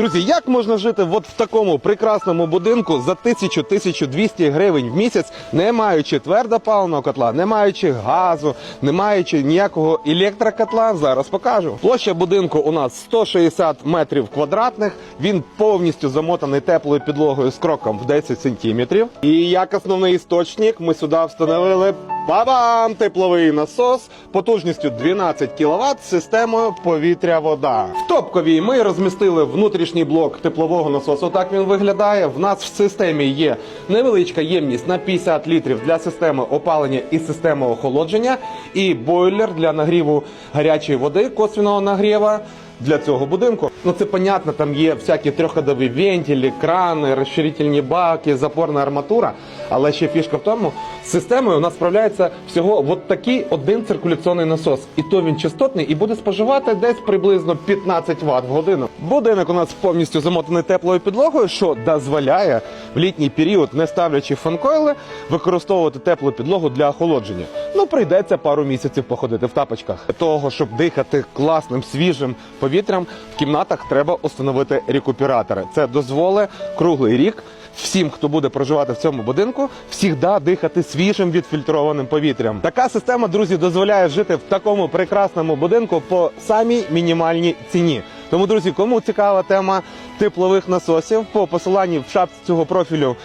Друзі, як можна жити от в такому прекрасному будинку за 1000-1200 гривень в місяць, не маючи твердопаливного котла, не маючи газу, не маючи ніякого електрокотла? Зараз покажу. Площа будинку у нас 160 метрів квадратних. Він повністю замотаний теплою підлогою з кроком в 10 сантиметрів. І як основний істочник ми сюди встановили Бабам! Тепловий насос потужністю 12 кВт з системою повітря-вода. В ми розмістили внутрішній блок теплового насосу. Так він виглядає. В нас в системі є невеличка ємність на 50 літрів для системи опалення і системи охолодження, і бойлер для нагріву гарячої води косвіного нагріва для цього будинку. Ну це понятно, там є всякі трьохходові вентилі, крани, розширительні баки, запорна арматура. Але ще фішка в тому, з системою у нас справляється всього от такий один циркуляційний насос. І то він частотний і буде споживати десь приблизно 15 Вт в годину. Будинок у нас повністю замотаний теплою підлогою, що дозволяє в літній період, не ставлячи фанкойли, використовувати теплу підлогу для охолодження. Ну, прийдеться пару місяців походити в тапочках. Для того, щоб дихати класним свіжим повітрям, в кімнатах треба установити рекуператори. Це дозволить круглий рік всім, хто буде проживати в цьому будинку, завжди дихати свіжим відфільтрованим повітрям. Така система, друзі, дозволяє жити в такому прекрасному будинку по самій мінімальній ціні. Тому, друзі, кому цікава тема теплових насосів, по посиланні в шапці цього профілю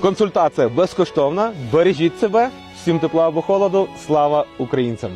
консультація безкоштовна. Бережіть себе, всім тепла або холоду. Слава українцям!